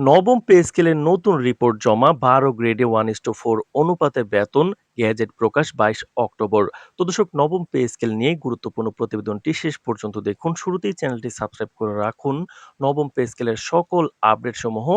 নবম পে স্কেলের নতুন রিপোর্ট জমা বারো গ্রেডে ওয়ান ইস টু ফোর অনুপাতে বেতন গ্যাজেট প্রকাশ বাইশ অক্টোবর। তো দর্শক, নবম পে স্কেল নিয়ে গুরুত্বপূর্ণ প্রতিবেদনটি শেষ পর্যন্ত দেখুন। শুরুতেই চ্যানেলটি সাবস্ক্রাইব করে রাখুন। নবম পে স্কেলের সকল আপডেট সমূহ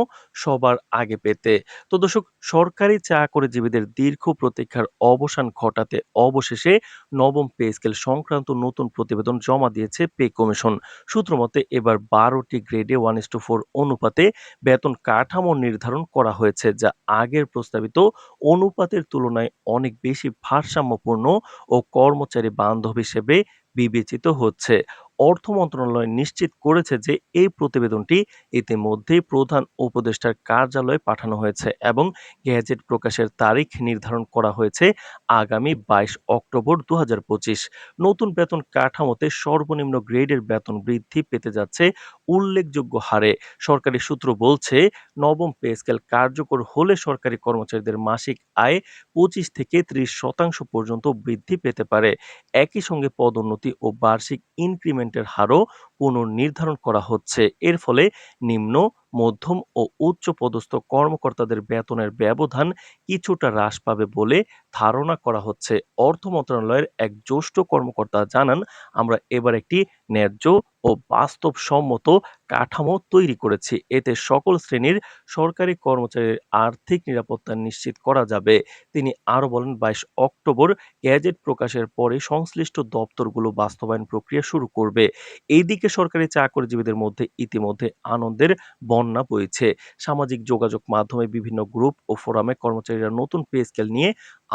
সবার আগে পেতে। তো দর্শক, সরকারি চাকরিজীবীদের দীর্ঘ প্রতীক্ষার অবসান ঘটাতে অবশেষে নবম পে স্কেল সংক্রান্ত নতুন প্রতিবেদন জমা দিয়েছে পে কমিশন। সূত্রমতে, এবার বারোটি গ্রেডে ওয়ান ইস টু ফোর অনুপাতে বেতন কাঠামো নির্ধারণ করা হয়েছে, যা আগের প্রস্তাবিত অনুপাতের তুলনায় অনেক বেশি ভারসাম্যপূর্ণ ও কর্মচারী বান্ধব হিসেবে বিবেচিত হচ্ছে। অর্থ মন্ত্রণালয় নিশ্চিত করেছে যে এই প্রতিবেদনটি ইতিমধ্যেই প্রধান উপদেষ্টার কার্যালয়ে পাঠানো হয়েছে এবং গ্যাজেট প্রকাশের তারিখ নির্ধারণ করা হয়েছে আগামী বাইশ অক্টোবর দু হাজার পঁচিশ। নতুন বেতন কাঠামোতে সর্বনিম্ন গ্রেডের বেতন বৃদ্ধি পেতে যাচ্ছে উল্লেখযোগ্য হারে সরকারি সূত্র বলছে, নবম পে স্কেল কার্যকর হলে সরকারি কর্মচারীদের মাসিক আয় পঁচিশ থেকে ত্রিশ শতাংশ পর্যন্ত বৃদ্ধি পেতে পারে। একই সঙ্গে পদোন্নতি ও বার্ষিক ইনক্রিমেন্টের হারও পুনর্নির্ধারণ করা হচ্ছে। এর ফলে নিম্ন মধ্যম ও উচ্চ পদস্থ কর্মকর্তাদের বেতনের ব্যবধান কিছুটা হ্রাস পাবে বলে ধারণা করা হচ্ছে। অর্থ মন্ত্রণালয়ের এক জ্যেষ্ঠ কর্মকর্তা জানান, আমরা এবার একটি ন্যায্য ও বাস্তবসম্মত কাঠামো তৈরি করেছি। এতে সকল শ্রেণির সরকারি কর্মচারীর আর্থিক নিরাপত্তা নিশ্চিত করা যাবে। তিনি আরও বলেন, বাইশ অক্টোবর গ্যাজেট প্রকাশের পরে সংশ্লিষ্ট দপ্তরগুলো বাস্তবায়ন প্রক্রিয়া শুরু করবে। এইদিকে সরকারি চাকরিজীবীদের মধ্যে ইতিমধ্যে আনন্দের বন্যা বইছে। সামাজিক যোগাযোগ মাধ্যমে বিভিন্ন গ্রুপ ও ফোরামে কর্মচারীরা নতুন পে স্কেল নিয়ে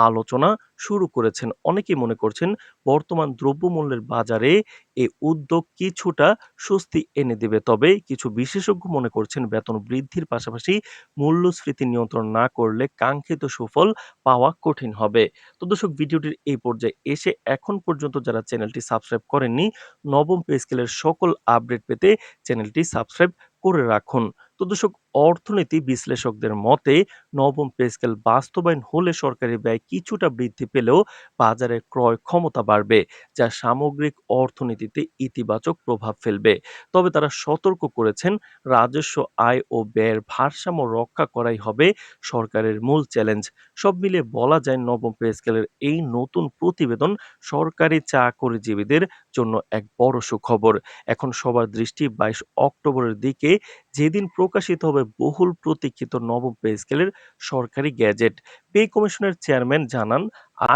আলোচনা শুরু করেছেন। অনেকেই মনে করছেন বর্তমান দ্রব্যমূল্যের বাজারে এ উদ্যোগ কিছুটা স্বস্তি এনে দেবে, তবে কিছু বিশেষজ্ঞ মনে করছেন বেতন বৃদ্ধির পাশাপাশি মূল্যস্ফীতি নিয়ন্ত্রণ না করলে কাঙ্ক্ষিত সুফল পাওয়া কঠিন হবে। তো দর্শক, ভিডিওটির এই পর্যায়ে এসে এখন পর্যন্ত যারা চ্যানেলটি সাবস্ক্রাইব করেননি, নবম পে স্কেলের সকল আপডেট পেতে চ্যানেলটি সাবস্ক্রাইব করে রাখুন। তো দর্শক অর্থনীতি বিশ্লেষকদের মতে, নবম পে স্কেল বাস্তবায়ন হলে সরকারি ব্যয় কিছুটা বৃদ্ধি পেলেও বাজারে ক্রয় ক্ষমতা বাড়বে, যা সামগ্রিক অর্থনীতিতে ইতিবাচক প্রভাব ফেলবে। তবে তারা সতর্ক করেছেন, রাজস্ব আয় ও ব্যয়ের ভারসাম্য রক্ষা করাই হবে সরকারের মূল চ্যালেঞ্জ। সব মিলিয়ে বলা যায়, নবম পে স্কেলের এই নতুন প্রতিবেদন সরকারি চাকরিজীবীদের জন্য এক বড় সুখবর। এখন সবার দৃষ্টি বাইশ অক্টোবরের দিকে, যেদিন প্রকাশিত হবে বহুল প্রতীক্ষিত নবম পে স্কেলের সরকারি গ্যাজেট। পে কমিশনের চেয়ারম্যান জানান,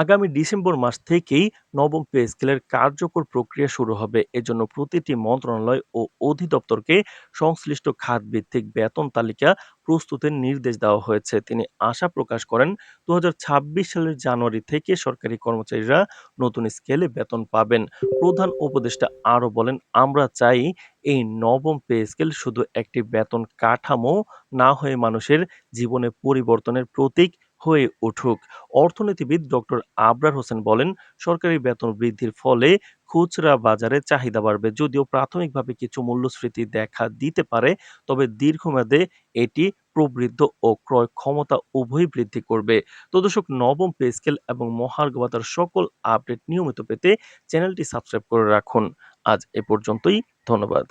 আগামী ডিসেম্বর মাস থেকেই নবম পে স্কেলের কার্যকর প্রক্রিয়া শুরু হবে। এজন্য প্রতিটি মন্ত্রণালয় ও অধিদপ্তরকে সংশ্লিষ্ট খাত ভিত্তিক বেতন তালিকা প্রস্তুতের নির্দেশ দেওয়া হয়েছে। তিনি আশা প্রকাশ করেন দু হাজার ছাব্বিশ সালের জানুয়ারি থেকে সরকারি কর্মচারীরা নতুন স্কেলে বেতন পাবেন। প্রধান উপদেষ্টা আরও বলেন, আমরা চাই এই নবম পে স্কেল শুধু একটি বেতন কাঠামো না হয়ে মানুষের জীবনে পরিবর্তনের প্রতীক হয়ে উঠুক। অর্থনীতিবিদ ডক্টর আবরার হোসেন বলেন, সরকারি বেতন বৃদ্ধির ফলে খুচরা বাজারে চাহিদা বাড়বে। যদিও প্রাথমিকভাবে কিছু মূল্যস্ফীতি দেখা দিতে পারে, তবে দীর্ঘমেয়াদে এটি প্রবৃদ্ধ ও ক্রয় ক্ষমতা উভয়ই বৃদ্ধি করবে। তো দর্শক, নবম পে স্কেল এবং মহার্ঘ ভাতার সকল আপডেট নিয়মিত পেতে চ্যানেলটি সাবস্ক্রাইব করে রাখুন। আজ এ পর্যন্তই। ধন্যবাদ।